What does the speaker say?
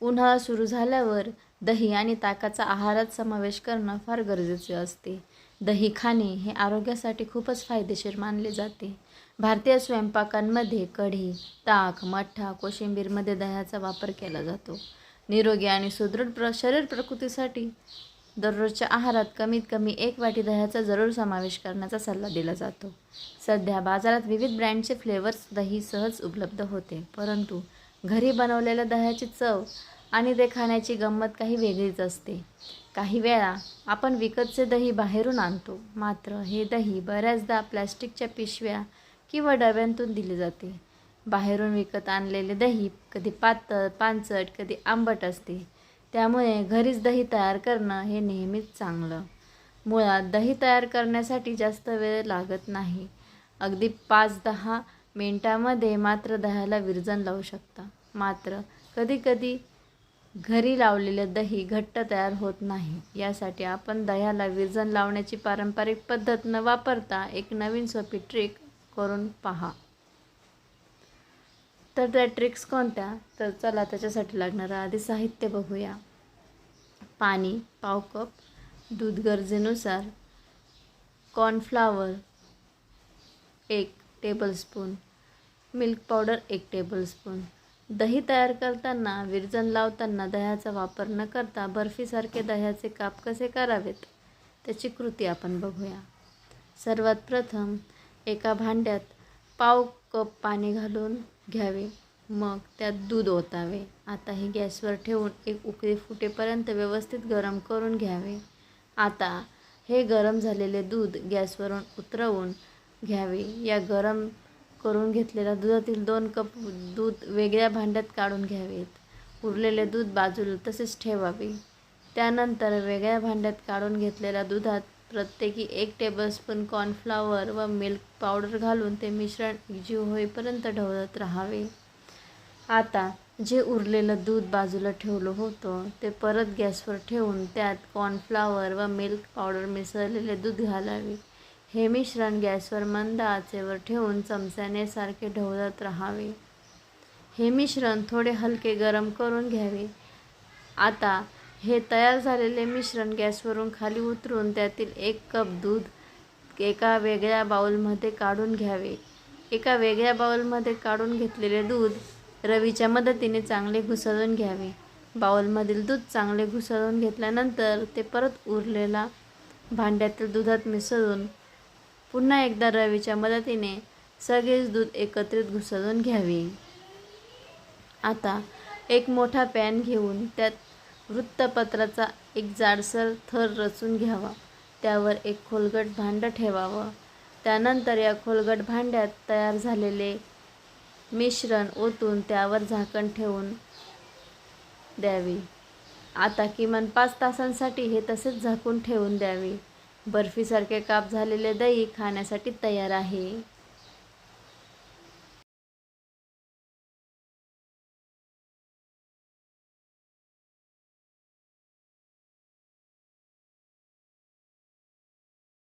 उन्हाळा सुरू झाल्यावर दही आणि ताकाचा आहारात समावेश करणं फार गरजेचे असते. दही खाणे हे आरोग्यासाठी खूपच फायदेशीर मानले जाते. भारतीय स्वयंपाकांमध्ये कढी ताक मठ्ठा कोशिंबीरमध्ये दह्याचा वापर केला जातो. निरोगी आणि सुदृढ प्र शरीर प्रकृतीसाठी दररोजच्या आहारात कमीत कमी एक वाटी दह्याचा जरूर समावेश करण्याचा सल्ला दिला जातो. सध्या बाजारात विविध ब्रँडचे फ्लेवर्स दही सहज उपलब्ध होते परंतु घरी बनवलेल्या दह्याची चव आणि ते खाण्याची गंमत काही वेगळीच असते. काही वेळा आपण विकतचे दही बाहेरून आणतो. मात्र हे दही बऱ्याचदा प्लॅस्टिकच्या पिशव्या किंवा डब्यांतून दिले जाते. बाहेरून विकत आणलेले दही कधी पातळ पानचट कधी आंबट असते. त्यामुळे घरीच दही तयार करणं हे नेहमीच चांगलं. मुळात दही तयार करण्यासाठी जास्त वेळ लागत नाही. अगदी पाच दहा मिनटामध्ये मात्र दह्याला विरजन लावू शकता. मात्र कधीकधी घरी लावलेले दही घट्ट तयार होत नाही. यासाठी आपण दह्याला विरजन लावण्याची पारंपरिक पद्धत न वापरता एक नवीन सोपी ट्रिक करून पहा. तर त्या ट्रिक्स कोणत्या? तर चला त्याच्यासाठी लागणारं आधी साहित्य बघूया. पाणी पाव कप दूध गरजेनुसार कॉर्नफ्लावर एक टेबलस्पून मिल्क पावडर एक टेबलस्पून दही तयार करताना विरजन लावताना दह्याचा वापर न करता बर्फीसारखे दह्याचे काप कसे करावेत? त्याची कृती आपण बघूया. सर्वात प्रथम एका भांड्यात पाव कप पाणी घालून घ्यावे. मग त्यात दूध ओतावे. आता हे गॅसवर ठेवून एक उकळी फुटेपर्यंत व्यवस्थित गरम करून घ्यावे. आता हे गरम झालेले दूध गॅसवरून उतरवून घ्यावे. या गरम करून घेतलेल्या दुधातील दोन कप दूध वेगळ्या भांड्यात काढून घ्यावेत. उरलेले दूध बाजूला तसेच ठेवावे. त्यानंतर वेगळ्या भांड्यात काढून घेतलेल्या दुधात प्रत्येकी एक टेबलस्पून कॉर्नफ्लॉवर व मिल्क पावडर घालून ते मिश्रण एकजीव होईपर्यंत ढवळत राहावे. आता जे उरलेलं दूध बाजूला ठेवलं होतं ते परत गॅसवर ठेवून त्यात कॉर्नफ्लावर व मिल्क पावडर मिसळलेले दूध घालावे. हे मिश्रण गॅसवर मंद आचेवर ठेवून चमच्याने सारखे ढवळत राहावे. हे मिश्रण थोडे हलके गरम करून घ्यावे. आता हे तयार झालेले मिश्रण गॅसवरून खाली उतरून त्यातील एक कप दूध एका वेगळ्या बाउलमध्ये काढून घ्यावे. एका वेगळ्या बाउलमध्ये काढून घेतलेले दूध रवीच्या मदतीने चांगले घुसळून घ्यावे. बाउलमधील दूध चांगले घुसळून घेतल्यानंतर ते परत उरलेला भांड्यातील दुधात मिसळून पुन्हा एकदा रवीच्या मदतीने सगळेच दूध एकत्रित घुसळून घ्यावे. आता एक मोठा पॅन घेऊन त्यात वृत्तपत्राचा एक जाडसर थर रचून घ्यावा. त्यावर एक खोलगट भांडं ठेवावं. त्यानंतर या खोलगट भांड्यात तयार झालेले मिश्रण ओतून त्यावर झाकण ठेवून द्यावे. आता किमान पाच तासांसाठी हे तसेच झाकून ठेवून द्यावे. बर्फीसारखे काप झालेले दही खाण्यासाठी तयार आहे.